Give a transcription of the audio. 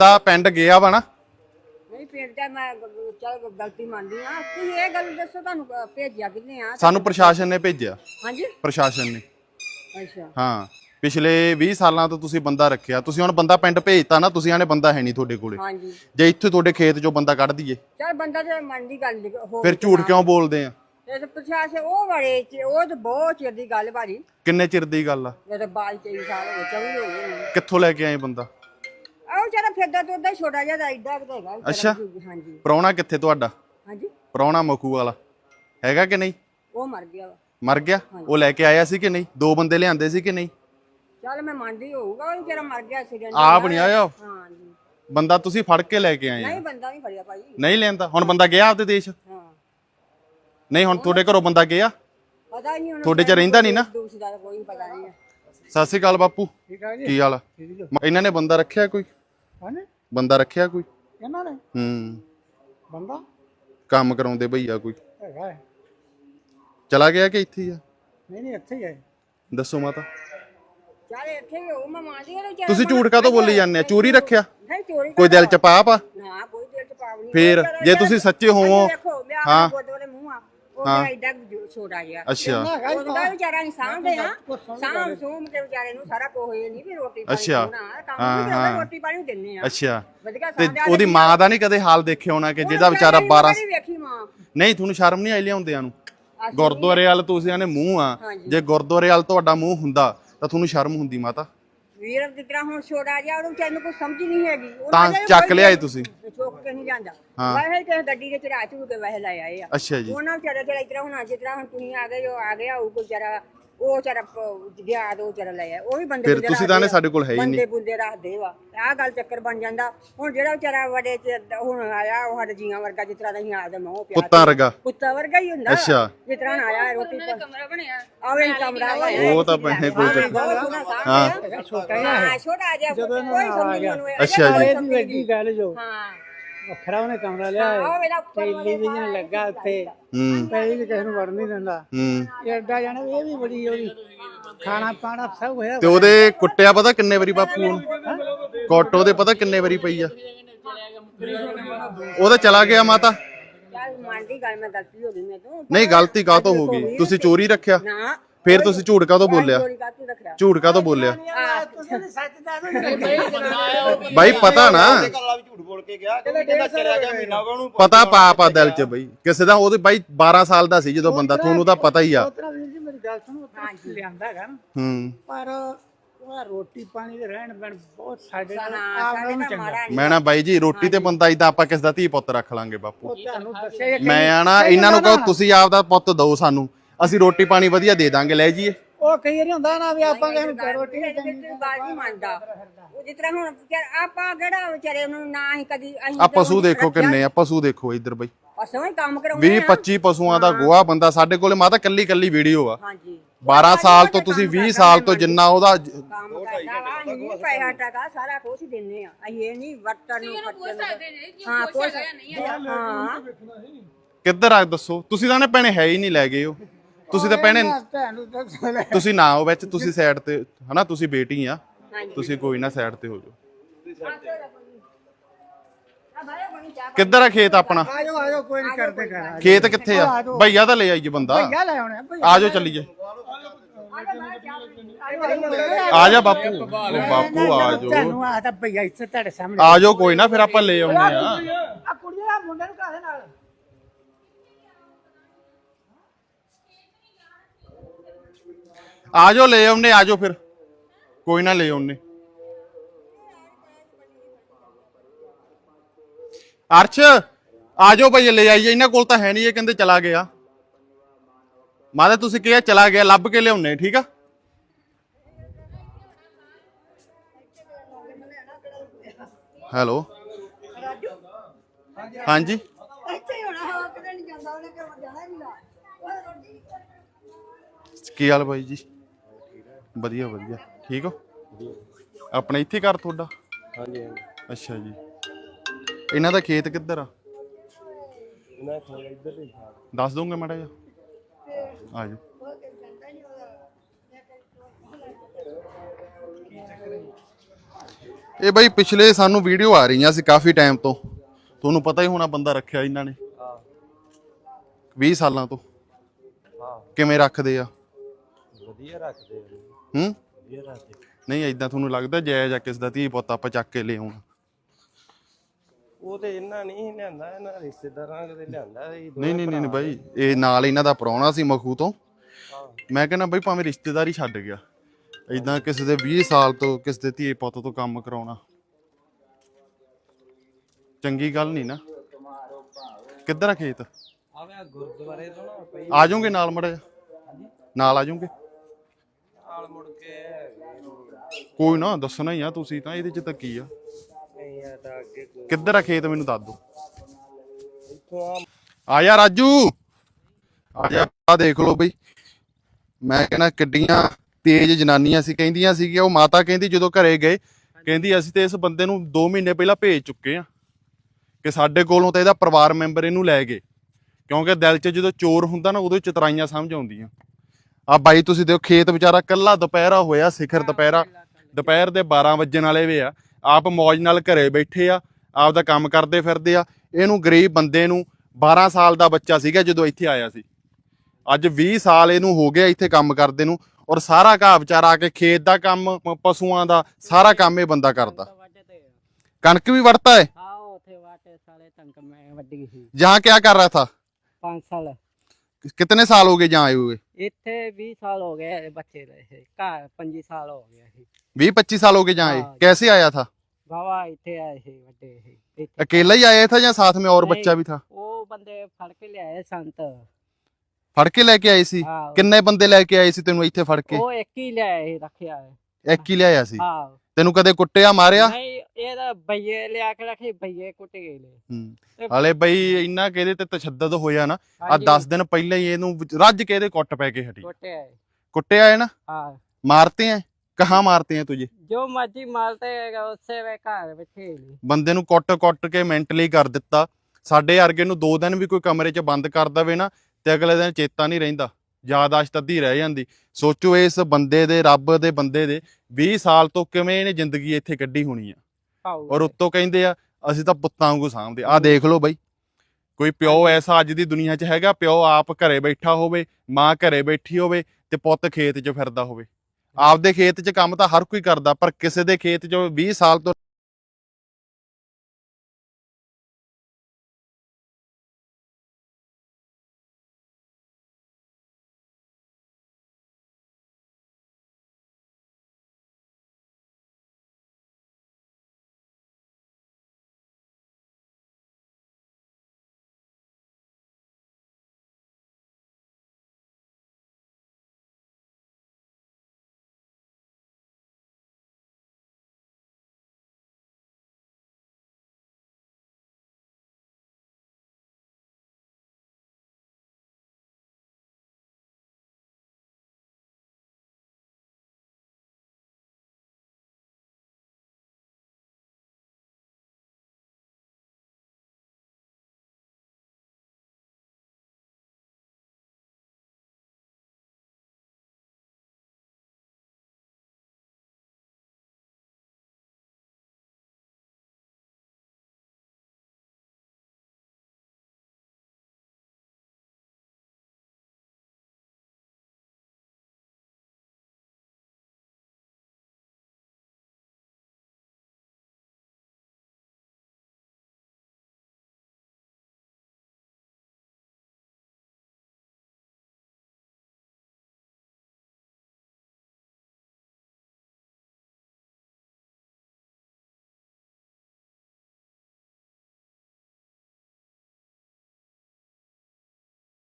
ਤਾਂ ਪਿੰਡ ਗਿਆ ਵਾ ਨਾ? ਨਹੀਂ ਪਿੰਡ ਦਾ ਮੈਂ ਗ- ਚੱਲ ਗਲਤੀ ਮੰਨਦੀ ਆ ਤੁਸੀਂ ਇਹ ਗੱਲ ਦੱਸੋ ਤੁਹਾਨੂੰ ਅ, ਭੇਜਿਆ ਕਿੰਨੇ ਆ? ਸਾਨੂੰ ਪ੍ਰਸ਼ਾਸਨ ਨੇ ਭੇਜਿਆ। ਹਾਂਜੀ? ਪ੍ਰਸ਼ਾਸਨ ਨੇ। ਅੱਛਾ। ਹਾਂ। ਪਿਛਲੇ 20 ਸਾਲਾਂ ਤੋਂ ਤੁਸੀਂ ਬੰਦਾ ਰੱਖਿਆ। ਤੁਸੀਂ ਹੁਣ ਬੰਦਾ ਪਿੰਡ ਭੇਜਤਾ ਨਾ ਤੁਸੀਂ ਆਣੇ ਬੰਦਾ ਹੈ ਨਹੀਂ ਤੁਹਾਡੇ ਕੋਲੇ। ਹਾਂਜੀ। ਜੇ ਇੱਥੇ ਤੁਹਾਡੇ ਖੇਤ ਚੋਂ ਬੰਦਾ ਕੱਢ ਦਈਏ। ਚੱਲ ਬੰਦਾ ਤੇ ਮੰਨ ਦੀ ਗੱਲ ਹੋ ਫਿਰ ਝੂਠ ਕਿਉਂ ਬੋਲਦੇ ਆ? ਇਹ ਤਾਂ ਪ੍ਰਸ਼ਾਸਨ ਉਹ ਬੜੇ ਚ ਉਹ ਤਾਂ ਬਹੁਤ ਚਿਰ ਦੀ ਗੱਲ ਭਾਜੀ। ਕਿੰਨੇ ਚਿਰ ਦੀ ਗੱਲ ਆ? ਜਦੋਂ 22 23 ਸਾਲ ਹੋ ਗਏ 24 ਹੋ ਗਏ। ਨੇ। ਕਿੱਥੋਂ ਲੈ ਕੇ ਆਏ ਬੰਦਾ? ਵਿਚਾਰਾ ਫਿਰਦਾ ਤੁਰਦਾ ਛੋਟਾ ਜਿਹਾ ਦਾ ਐਡਾ ਕੁ ਤਾਂ ਹੈਗਾ ਵਿਚਾਰਾ। ਅੱਛਾ। ਹਾਂਜੀ। ਪ੍ਰਾਹੁਣਾ ਕਿੱਥੇ ਤੁਹਾਡਾ? ਹਾਂਜੀ। ਪ੍ਰਾਹੁਣਾ ਮਖੂ ਵਾਲਾ। ਹੈਗਾ ਕਿ ਨਹੀਂ? ਉਹ ਮਰ ਗਿਆ ਵਾ। ਮਰ ਗਿਆ? ਉਹ ਲੈ ਕੇ ਆਇਆ ਸੀ ਕਿ ਨਹੀਂ? ਦੋ ਬੰਦੇ ਲਿਆਂਦੇ ਸੀ ਕਿ ਨਹੀਂ? ਚੱਲ ਮੈਂ ਮੰਨਦੀ ਹੋਊਗਾ ਉਹ ਵਿਚਾਰਾ ਮਰ ਗਿਆ ਐਕਸੀਡੈਂਟ ਆਪ ਨਹੀਂ ਆਇਆ? ਹਾਂਜੀ। ਬੰਦਾ ਤੁਸੀਂ ਫੜ ਕੇ ਲੈ ਕੇ ਆਏ ਆ। ਨਹੀਂ ਬੰਦਾ ਨਹੀਂ ਫੜਿਆ ਭਾਈ। ਨਹੀਂ ਲੈਂਦਾ ਹੁਣ ਬੰਦਾ ਗਿਆ ਆਪਦੇ ਦੇਸ਼? ਹਾਂ। ਨਹੀਂ ਹੁਣ ਤੁਹਾਡੇ ਘਰੋਂ ਬੰਦਾ ਗਿਆ? ਪਤਾ ਨਹੀਂ ਹੁਣ ਤੁਹਾਡੇ ਚ ਰਹਿੰਦਾ ਨਹੀਂ ਨਾ? ਦੂਸਰਾ ਦਾ ਕੋਈ ਪਤਾ ਨਹੀਂ ਹੈ ਸਤਿ ਸ਼੍ਰੀ ਅਕਾਲ ਬਾਪੂ। ਠੀਕ ਆ ਜੀ? ਕੀ ਹਾਲ ਆ? ਇਹਨਾਂ ਨੇ ਬੰਦਾ ਰੱਖਿਆ ਕੋਈ? ਹਾਂਜੀ ਬੰਦਾ ਰੱਖਿਆ ਕੋਈ? ਇਹਨਾਂ ਨੇ? ਹੂੰ। ਬੰਦਾ? ਕੰਮ ਕਰਾਉਂਦੇ ਭਈਆ ਕੋਈ। ਹੈਗਾ ਹੈ। ਚਲਾ ਗਿਆ ਕਿ ਇੱਥੇ ਹੀ ਆ? ਨਹੀਂ ਨਹੀਂ ਇੱਥੇ ਹੀ ਹੈ ਦੱਸੋ ਮਾਤਾ। ਚੱਲ ਇੱਥੇ ਵੀ ਹੋਊ ਮੈਂ ਮੰਨਦੀ ਹਾਂ ਵਿਚਾਰਾ ਤੁਸੀਂ ਝੂਠ ਕਾਹਤੋਂ ਬੋਲੀ ਜਾਂਦੇ ਆ ਚੋਰੀ ਰੱਖਿਆ? ਨਹੀਂ ਚੋਰੀ ਕੋਈ ਦਿਲ ਚ ਪਾਪ ਆ? ਨਾ ਕੋਈ ਦਿਲ ਚ ਪਾਵ ਨਹੀਂ। ਫੇਰ ਜੇ ਤੁਸੀਂ ਸੱਚੇ ਹੋਵੋ ਦੇਖੋ ਮੈਂ ਹਾਂ। ਆਪਣਾ ਗੁਰਦੁਆਰੇ ਮੂੰਹ ਆ। ਉਹ ਮੇਰਾ ਐਡਾ ਕੁ ਛੋਟਾ ਜਿਹਾ। ਅੱਛਾ। ਉਹਦਾ ਵਿਚਾਰਾ ਨਹੀਂ ਸਾਂਭਦੇ ਆ ਸਾਂਭ ਸੂਮ ਕੇ ਵਿਚਾਰੇ ਨੂੰ ਸਾਰਾ ਕੁਝ ਨਹੀਂ ਵੀ ਰੋਟੀ ਪਾਣੀ ਅੱਛਾ। ਖਾਣਾ ਵੀ ਕਰਦਾ ਰੋਟੀ ਪਾਣੀ ਦਿੰਨੇ ਆ ਅੱਛਾ। ਵਧੀਆ ਤੇ ਸਾਂਭਿਆ ਉਹਦੀ ਮਾਂ ਦਾ ਨਹੀਂ ਕਦੇ ਹਾਲ ਦੇਖਿਆ ਹੋਣਾ ਕਿ ਜਿਹਦਾ ਵਿਚਾਰਾ 12 ਨਹੀਂ ਵੇਖੀ ਮਾਂ। ਨਹੀਂ ਤੁਹਾਨੂੰ ਸ਼ਰਮ ਨਹੀਂ ਆਈ ਲਿਆਉਂਦਿਆਂ ਨੂੰ? ਗੁਰਦੁਆਰੇ ਵਾਲ ਤੁਸੀਂ ਆਨੇ ਮੂੰਹ ਆ। ਜੇ ਗੁਰਦੁਆਰੇ ਵਾਲ ਤੁਹਾਡਾ ਮੂੰਹ ਹੁੰਦਾ ਤਾਂ ਤੁਹਾਨੂੰ ਸ਼ਰਮ ਹੁੰਦੀ ਮਾਤਾ। ਵੀਰ ਦੀ ਤਰ੍ਹਾਂ ਹੁਣ ਛੋਟਾ ਜਿਹਾ ਉਹਨੂੰ ਵਿਚਾਰੇ ਨੂੰ ਕੋਈ ਸਮਝ ਹੀ ਨਹੀਂ ਹੈਗੀ। ਉਹ ਤਾਂ ਅਜੇ ਚੱਕ ਲਿਆਏ ਤੁਸੀਂ। ਚੁੱਕ ਕੇ ਨਹੀਂ ਜਾਂਦਾ। ਹਾਂ। ਵੈਸੇ ਕਿਸੇ ਗੱਡੀ ਦੇ ਚੜਾ ਚੂ ਕੇ ਵੈਸੇ ਲੈ ਆਏ ਆ। ਅੱਛਾ ਜੀ। ਉਹਨਾਂ ਵਿਚਾਰੇ ਜਿਹੜਾ ਇਤਰਾ ਹੁਣ ਤਰ੍ਹਾਂ ਹੁਣ ਤੁਸੀਂ ਆ ਗਏ ਹੋ ਆ ਗਿਆ ਉਹ ਕੋਈ ਉਹ ਵਿਚਾਰਾ ਪ- ਗਿਆ ਉਹ ਵਿਚਾਰਾ ਲੈ ਆਇਆ ਉਹ ਵੀ ਬੰਦੇ ਫਿਰ ਬੁੰਦੇ ਤੁਸੀਂ ਤਾਂ ਨੇ ਆ। ਸਾਡੇ ਕੋਲ ਹੈ ਹੀ ਬੰਦੇ ਨਹੀਂ। ਬੁੰਦੇ ਰੱਖਦੇ ਵਾ। ਆਹ ਗੱਲ ਚੱਕਰ ਬਣ ਜਾਂਦਾ। ਹੁਣ ਜਿਹੜਾ ਵਿਚਾਰਾ ਵੜੇ ਚ ਹੁਣ ਆਇਆ ਉਹ ਸਾਡੇ ਜੀਆਂ ਵਰਗਾ ਜਿਸ ਤਰ੍ਹਾਂ ਦਾ ਅਸੀਂ ਆਦੇ ਮੋਹ ਪਿਆ ਕੁੱਤਾ ਵਰਗਾ। ਕੁੱਤਾ ਵਰਗਾ ਹੀ ਹੁੰਦਾ। ਅੱਛਾ। ਜਿਸ ਤਰ੍ਹਾਂ ਹੁਣ ਆਇਆ ਰੋਟੀ ਕਮਰਾ ਬਣਿਆ। ਆਵੇ ਕਮਰਾ ਬਣਿਆ। ਉਹ ਤਾਂ ਭੈਣੇ ਕੋਈ ਚੱਕਰ ਬਹੁਤ ਸੋਹਣਾ ਸਾਹਮਣੇ ਆ। ਛੋਟਾ ਜਿਹਾ ਹਾਂ ਛੋਟਾ ਜਿਹਾ ਕੋਈ ਸਮਝ ਨਹੀਂ ਉਹਨੂੰ। ਅੱਛਾ ਜੀ। ਇਹ ਦੀ ਲੱਗੀ ਗੱਲ ਜੋ। ਹਾਂ। ਵੱਖਰਾ ਉਹਨੇ ਕਮਰਾ ਲਿਆ ਵਾਲੇ ਟੈਲੀਵਿਜ਼ਨ ਲੱਗਾ ਉੱਥੇ। ਹੂੰ। ਪਹਿਲੀ ਵੀ ਕਿਸੇ ਨੂੰ ਵੜ ਨਹੀਂ ਦਿੰਦਾ। ਹੂੰ। ਇਹ ਅੱਡਾ ਜਾਣਾ ਇਹ ਵੀ ਬੜੀ ਉਹਦੀ ਖਾਣਾ ਪਾਣਾ ਸਭ ਹੋਇਆ ਤੇ ਉਹਦੇ ਕੁੱਟਿਆ ਪਤਾ ਕਿੰਨੇ ਵਾਰੀ ਬਾਪੂ ਨੂੰ? ਕੁੱਟ ਉਹਦੇ ਪਤਾ ਕਿੰਨੇ ਵਾਰੀ ਪਈ ਆ? ਉਹਦਾ ਚਲਾ ਗਿਆ ਮਾਤਾ? ਗੱਲ ਮੈਂ ਗਲਤੀ ਹੋ ਗਈ ਮੇਰੇ ਤੋਂ। ਨਹੀਂ ਗਲਤੀ ਕਾਹਤੋਂ ਹੋ ਗਈ? ਤੁਸੀਂ ਚੋਰੀ ਰੱਖਿਆ? ਨਾ ਫਿਰ ਤੁਸੀਂ ਝੂਠ ਕਾਹਤੋਂ ਬੋਲਿਆ? ਝੂਠ ਕਾਹਤੋਂ ਬੋਲਿਆ? ਤੁਸੀਂ ਸੱਚ ਦੱਸੋ ਬਾਈ ਪਤਾ ਨਾ। ਕੱਲਾ ਵੀ ਝੂਠ ਬੋਲ ਕੇ ਗਿਆ ਕਿਉਂਕਿ ਕਹਿੰਦਾ ਚਲਿਆ ਗਿਆ ਮਹੀਨਾ ਹੋ ਗਿਆ ਉਹਨੂੰ ਪਤਾ ਪਾਪ ਆ ਦਿਲ 'ਚ ਬਈ। ਕਿਸੇ ਦਾ ਉਹਦੇ ਬਾਈ 12 ਸਾਲ ਦਾ ਸੀ ਜਦੋਂ ਬੰਦਾ ਤੁਹਾਨੂੰ ਤਾਂ ਪਤਾ ਹੀ ਆ। ਉਤਰਾ ਵੀਰ ਜੀ ਮੇਰੀ ਗੱਲ ਸੁਣੋ ਉਤਰਾ ਲਿਆਂਦਾ ਹੈਗਾ ਨਾ। ਹੂੰ। ਪਰ ਉਹਦਾ ਰੋਟੀ ਪਾਣੀ ਦੇ ਰਹਿਣ ਬਹਿਣ ਬਹੁਤ ਸਾਡੇ ਨਾਲ ਨਾ ਆਪ ਸਾਡੇ ਨੂੰ ਨਾਲ ਚੰਗਾ। ਮਾਰਾ ਮੈਂ ਨਾ ਬਾਈ ਜੀ ਰੋਟੀ ਤੇ ਬੰਦਾ ਇਦਾਂ ਆਪਾਂ ਕਿਸ ਦਾ ਧੀ ਪੁੱਤ ਰੱਖ ਲਾਂਗੇ ਬਾਪੂ। ਉਹ ਤੁਹਾਨੂੰ ਦੱਸਿਆ ਮੈਂ ਆਣਾ ਇਹਨਾਂ ਨੂੰ ਕਹੋ ਤੁਸੀਂ ਆਪਦਾ ਪੁੱਤ ਦਿਓ ਸਾਨੂੰ। ਅਸੀਂ ਰੋਟੀ ਪਾਣੀ ਵਧੀਆ ਦੇ ਦਾਂਗੇ ਲੈ ਜੀਏ ਉਹ ਕਈ ਵਾਰੀ ਹੁੰਦਾ ਨਾ ਵੀ ਆਪਾਂ ਕਹਿੰਦੇ ਨੂੰ ਰੋਟੀ ਨਹੀਂ ਨਹੀਂ ਗੱਲ ਨਹੀਂ ਮੰਨਦਾ। ਉਹ ਜਿਸ ਤਰ੍ਹਾਂ ਹੁਣ ਵਿਚਾਰ ਆਪਾਂ ਕਿਹੜਾ ਵਿਚਾਰੇ ਨੂੰ ਨਾ ਹੀ ਕਦੀ ਅਸੀਂ ਆ ਪਸ਼ੂ ਦੇਖੋ ਕਿੰਨੇ ਆ ਪਸ਼ੂ ਦੇਖੋ ਇੱਧਰ ਬਾਈ। ਪਸ਼ੂ ਹੀ ਕੰਮ ਕਰਾਉਂਦੇ 20 25 ਪਸ਼ੂਆਂ ਦਾ ਗੋਹਾ ਬੰਦਾ ਸਾਡੇ ਕੋਲੇ ਮਾਤਾ ਕੱਲੀ ਕੱਲੀ ਵੀਡੀਓ ਆ। ਹਾਂਜੀ। 12 ਸਾਲ ਤੋਂ ਤੁਸੀਂ 20 ਸਾਲ ਤੋਂ ਜਿੰਨਾ ਉਹਦਾ ਕੰਮ ਕਰਦਾ ਨਹੀਂ ਪੈਸਾ ਟਕਾ ਸਾਰਾ ਕੁਝ ਦਿੰਨੇ ਆ। ਅਸੀਂ ਇਹ ਨਹੀਂ ਵਰਤਨ ਨੂੰ ਖਰਚਣ ਹਾਂ ਕੁਛ ਹਾਂ। ਕਿੱਧਰ ਆ ਦੱਸੋ? ਤੁਸੀਂ ਤਾਂ ਨੇ ਭੈਣੇ ਹੈ ਹੀ ਨਹੀਂ ਲੈ ਗਏ ਹੋ ਤੁਸੀਂ ਤਾਂ ਭੈਣੇ ਤੁਸੀਂ ਨਾ ਹੋ ਵਿੱਚ ਤੁਸੀਂ ਸਾਈਡ ਤੇ ਹਨਾ ਤੁਸੀਂ ਬੇਟੀ ਆ। ਤੁਸੀਂ ਕੋਈ ਨਾ ਸਾਈਡ ਤੇ ਹੋ ਜਾਓ। ਕਿੱਧਰ ਆ ਖੇਤ ਆਪਣਾ? ਆਜੋ ਆਜੋ ਕੋਈ ਨਹੀਂ ਕਰਦੇ ਕਰ ਖੇਤ ਕਿੱਥੇ ਆ? ਭਈਆ ਤਾਂ ਲੈ ਆਈਏ ਬੰਦਾ। ਭਈਆ ਲੈ ਆਉਣੇ ਭਈ ਆ ਜਾਓ ਚੱਲੀਏ। ਆ ਜਾ ਬਾਪੂ ਉਹ ਬਾਪੂ ਆ ਜਾਓ। ਤੁਹਾਨੂੰ ਆ ਤਾਂ ਭਈਆ ਇੱਥੇ ਤੁਹਾਡੇ ਸਾਹਮਣੇ। ਆ ਜਾਓ ਕੋਈ ਨਾ ਫਿਰ ਆਪਾਂ ਲੈ ਆਉਂਦੇ ਆ। ਆ ਜਾਓ, ਲੈ ਆਉਂਦੇ, ਆ ਜਾਓ ਫਿਰ। ਕੋਈ ਨਾ ਲੈ ਆਉਂਦੇ। ਅਰਸ਼, ਆ ਜਾਓ ਭਾਈ, ਲੈ ਆਈਏ। ਇਹਨਾਂ ਕੋਲ ਤਾਂ ਹੈ ਨਹੀਂ, ਇਹ ਕਹਿੰਦੇ ਚਲਾ ਗਿਆ। ਮਾਦਾ ਤੁਸੀਂ ਕਿਹਾ ਚਲਾ ਗਿਆ, ਲੱਭ ਕੇ ਲਿਆਉਣੇ ਠੀਕ ਆ? ਹੈਲੋ। ਹਾਂਜੀ। ਇੱਥੇ ਹੋਣਾ ਹੋ ਕਿਤੇ ਨਹੀਂ ਜਾਂਦਾ ਉਹਨੇ ਘਰੋਂ ਜਾਣਾ ਹੀ ਨਾ ਕੀ ਹਾਲ ਭਾਈ ਜੀ? ਵਧੀਆ ਵਧੀਆ। ਠੀਕ ਹੋ? ਆਪਣਾ ਇੱਥੇ ਘਰ ਤੁਹਾਡਾ? ਹਾਂਜੀ ਹਾਂਜੀ। ਅੱਛਾ ਜੀ। ਇਹਨਾਂ ਦਾ ਖੇਤ ਕਿੱਧਰ ਆ? ਇਹਨਾਂ ਖਾ ਇੱਧਰ ਦੇ ਦੱਸ ਦੋਗੇ ਮਾੜਾ ਜਿਹਾ? ਆ ਜਾਓ ਇਹ ਬਾਈ ਪਿਛਲੇ ਸਾਨੂੰ ਵੀਡੀਓ ਆ ਰਹੀਆਂ ਸੀ ਕਾਫੀ ਟਾਈਮ ਤੋਂ। ਤੁਹਾਨੂੰ ਪਤਾ ਹੀ ਹੋਣਾ ਬੰਦਾ ਰੱਖਿਆ ਇਹਨਾਂ ਨੇ। ਹਾਂ। 20 ਸਾਲਾਂ ਤੋਂ। ਹਾਂ। ਕਿਵੇਂ ਰੱਖਦੇ ਆ? ਵਧੀਆ ਰੱਖਦੇ ਆ। ਹੂੰ? ਨਹੀਂ ਐਦਾਂ ਤੁਹਾਨੂੰ ਲੱਗਦਾ ਜਾਇਜ਼ ਆ ਕਿਸ ਦਾ ਧੀ ਪੁੱਤ ਆਪਾਂ ਚੱਕ ਕੇ ਲੈ ਆਉਣਾ ਉਹ ਤੇ ਇਹਨਾਂ ਨਹੀਂ ਲਿਆਂਦਾ ਇਹਨਾਂ ਰਿਸ਼ਤੇਦਾਰਾਂ ਕਿਤੇ ਲਿਆਂਦਾ ਨਹੀਂ ਨਹੀਂ ਨਹੀਂ ਬਾਈ ਇਹ ਨਾਲ ਇਹਨਾਂ ਦਾ ਪ੍ਰਾਹੁਣਾ ਸੀ ਮਖੂ ਤੋਂ। ਮੈਂ ਕਹਿੰਦਾ ਬਾਈ ਭਾਵੇਂ ਰਿਸ਼ਤੇਦਾਰੀ ਛੱਡ ਗਿਆ। ਐਦਾਂ ਕਿਸੇ ਦੇ 20 ਸਾਲ ਤੋਂ ਕਿਸੇ ਦੇ ਧੀ ਪੁੱਤ ਤੋਂ ਕੰਮ ਕਰਾਉਣਾ। ਚੰਗੀ ਗੱਲ ਨਹੀਂ ਨਾ। ਕਿੱਧਰ ਆ ਖੇਤ? ਆਵੇ ਗੁਰਦੁਆਰੇ ਤੋਂ ਨਾ ਪਈ। ਆ ਜਾਓਗੇ ਨਾਲ ਮੜਾ ਨਾਲ ਆ ਜਾਓਗੇ? ਨਾਲ ਮੁੜ ਕੇ। ਹੈਗੇ। ਕੋਈ ਨਾ ਦੱਸਣਾ ਹੀ ਆ ਤੁਸੀਂ ਤਾਂ ਇਹਦੇ ਚ ਤਾਂ ਕੀ ਆ? ਨਹੀਂ ਆ ਤਾਂ ਅੱਗੇ ਕੋਈ। ਕਿੱਧਰ ਆ ਖੇਤ ਮੈਨੂੰ ਦੱਸ ਇੱਥੋਂ ਆ। ਆ ਜਾ ਰਾਜੂ। ਆ ਜਾ ਆ ਦੇਖ ਲਓ ਬਈ। ਮੈਂ ਕਹਿੰਦਾ ਕਿੱਡੀਆਂ ਤੇਜ਼ ਜਨਾਨੀਆਂ ਸੀ ਕਹਿੰਦੀਆਂ ਸੀ ਕਿ ਉਹ ਮਾਤਾ ਕਹਿੰਦੀ ਜਦੋਂ ਘਰੇ ਗਏ ਕਹਿੰਦੀ ਅਸੀਂ ਤੇ ਇਸ ਬੰਦੇ ਨੂੰ 2 ਮਹੀਨੇ ਪਹਿਲਾਂ ਭੇਜ ਚੁੱਕੇ ਆ ਕਿ ਸਾਡੇ ਕੋਲੋਂ ਤਾਂ ਇਹਦਾ ਪਰਿਵਾਰ ਮੈਂਬਰ ਇਹਨੂੰ ਲੈ ਗਏ। ਕਿਉਂਕਿ ਦਿਲ 'ਚ ਜਦੋਂ ਚੋਰ ਹੁੰਦਾ ਨਾ ਉਦੋਂ ਚਤਰਾਈਆਂ ਸਮਝ ਆਉਂਦੀਆਂ। ਆ ਬਾਈ ਤੁਸੀਂ ਦੇਖੋ ਖੇਤ ਵਿਚਾਰਾ ਕੱਲਾ ਦੁਪਹਿਰਾ ਹੋਇਆ ਸਿਖਰ ਦੁਪਹਿਰਾ। ਦੁਪਹਿਰ ਦੇ 12 ਵਜਣ ਵਾਲੇ ਵੇ ਆ। ਆਪ ਮौज ਨਾਲ ਘਰੇ ਬੈਠੇ ਆ ਆਪ ਦਾ ਕੰਮ ਕਰਦੇ ਫਿਰਦੇ ਆ। ਇਹਨੂੰ ਗਰੀਬ ਬੰਦੇ ਨੂੰ 12 ਸਾਲ ਦਾ ਬੱਚਾ ਸੀਗਾ ਜਦੋਂ ਇੱਥੇ ਆਇਆ ਸੀ। ਅੱਜ 20 ਸਾਲ ਇਹਨੂੰ ਹੋ ਗਿਆ ਇੱਥੇ ਕੰਮ ਕਰਦੇ ਨੂੰ ਔਰ ਸਾਰਾ ਘਾਹ ਵਿਚਾਰਾ ਆ ਕੇ ਖੇਤ ਦਾ ਕੰਮ ਪਸ਼ੂਆਂ ਦਾ ਸਾਰਾ ਕੰਮ ਇਹ ਬੰਦਾ ਕਰਦਾ। ਕਣਕ ਵੀ ਵੜਤਾ ਹੈ ਹਾਂ ਉਥੇ ਵਾਟੇ ਸਾਲੇ ਤੰਕ ਮੈਂ ਵੱਡੀ ਸੀ। ਜਾਂ ਕੀ ਕਰ ਰਿਹਾ ਥਾ? 5 ਸਾਲ। कितने साल हो गए जहाँ आए हुए ਇੱਥੇ 20 ਸਾਲ ਹੋ ਗਏ ਬੱਚੇ ਰਹੇ ਸੀ ਘਰ 25 ਸਾਲ ਹੋ ਗਿਆ ਸੀ बीस पच्चीस साल हो गए जहाँ आए हाँ। कैसे आया था ਬਾਵਾ ਇੱਥੇ ਆਏ ਸੀ ਵੱਡੇ ਸੀ ਇੱਥੇ अकेला ही आया था या साथ में और नहीं। बच्चा भी था ਉਹ ਬੰਦੇ ਫੜ ਕੇ ਲਿਆਏ ਸੰਤ ਫੜ ਕੇ ਲੈ ਕੇ ਆਏ ਸੀ ਹਾਂ ਕਿੰਨੇ ਬੰਦੇ ਲੈ ਕੇ ਆਏ ਸੀ ਤੈਨੂੰ ਇੱਥੇ ਫੜ ਕੇ ਉਹ ਇੱਕ ਹੀ ਲਿਆਏ ਸੀ ਰੱਖਿਆ ਹੈ ਇੱਕ ਹੀ ਲਿਆਇਆ ਸੀ ਹਾਂ ਤੈਨੂੰ ਕਦੇ ਕੁੱਟਿਆ ਮਾਰਿਆ? ਨਹੀਂ ਇਹ ਤਾਂ ਬਈਏ ਲਿਆ ਕੇ ਰੱਖੇ ਬਈਏ ਕੁੱਟ ਗਏ ਨੇ। ਹੂੰ। ਹਲੇ ਬਈ ਇੰਨਾ ਕਿਹਦੇ ਤੇ ਤਸ਼ੱਦਦ ਹੋਇਆ ਨਾ ਆ 10 ਦਿਨ ਪਹਿਲਾਂ ਹੀ ਇਹਨੂੰ ਰੱਜ ਕੇ ਇਹਦੇ ਕੁੱਟ ਪੈ ਕੇ ਹਟੀ ਕੁੱਟਿਆ ਹੈ ਨਾ? ਹਾਂ। ਮਾਰਤੇ ਹੈ ਕਹਾਂ ਮਾਰਤੇ ਹੈ ਤੁਝੇ? ਜੋ ਮਰਜ਼ੀ ਮਾਲਤੇ ਹੈਗਾ ਉਸੇ ਵੇ ਘਰ ਬੈਠੇ ਨੇ। ਬੰਦੇ ਨੂੰ ਕੁੱਟ-ਕੁੱਟ ਕੇ ਮੈਂਟਲੀ ਕਰ ਦਿੱਤਾ। ਸਾਡੇ ਅਰਗੇ ਨੂੰ ਦੋ ਦਿਨ ਵੀ ਕੋਈ ਕਮਰੇ 'ਚ ਬੰਦ ਕਰ ਦਵੇ ਨਾ ਤੇ ਅਗਲੇ ਦਿਨ ਚੇਤਾ ਨਹੀਂ ਰਹਿੰਦਾ। ਯਾਦਾਸ਼ਤ ਅੱਧੀ ਰਹਿ ਜਾਂਦੀ। ਸੋਚੋ ਇਸ ਬੰਦੇ ਦੇ ਰੱਬ ਦੇ ਬੰਦੇ ਦੇ 20 ਸਾਲ ਤੋਂ ਕਿਵੇਂ ਇਹਨੇ ਜ਼ਿੰਦਗੀ ਇੱਥੇ ਕੱਢੀ ਹੋਣੀ ਆ। ਔਰ ਉੱਤੋਂ ਕਹਿੰਦੇ ਆ ਅਸੀਂ ਤਾਂ ਪੁੱਤਾਂ ਵਾਂਗੂ ਸਾਂਭਦੇ। ਆ ਦੇਖ ਲਓ ਬਾਈ। ਕੋਈ ਪਿਓ ਐਸਾ ਅੱਜ ਦੀ ਦੁਨੀਆ 'ਚ ਹੈਗਾ ਪਿਓ ਆਪ ਘਰੇ ਬੈਠਾ ਹੋਵੇ ਮਾਂ ਘਰੇ ਬੈਠੀ ਹੋਵੇ ਤੇ ਪੁੱਤ ਖੇਤ 'ਚ ਫਿਰਦਾ ਹੋਵੇ। ਆਪਦੇ ਖੇਤ 'ਚ ਕੰਮ ਤਾਂ ਹਰ ਕੋਈ ਕਰਦਾ ਪਰ ਕਿਸੇ ਦੇ ਖੇਤ 'ਚ 20 ਸਾਲ ਤੋਂ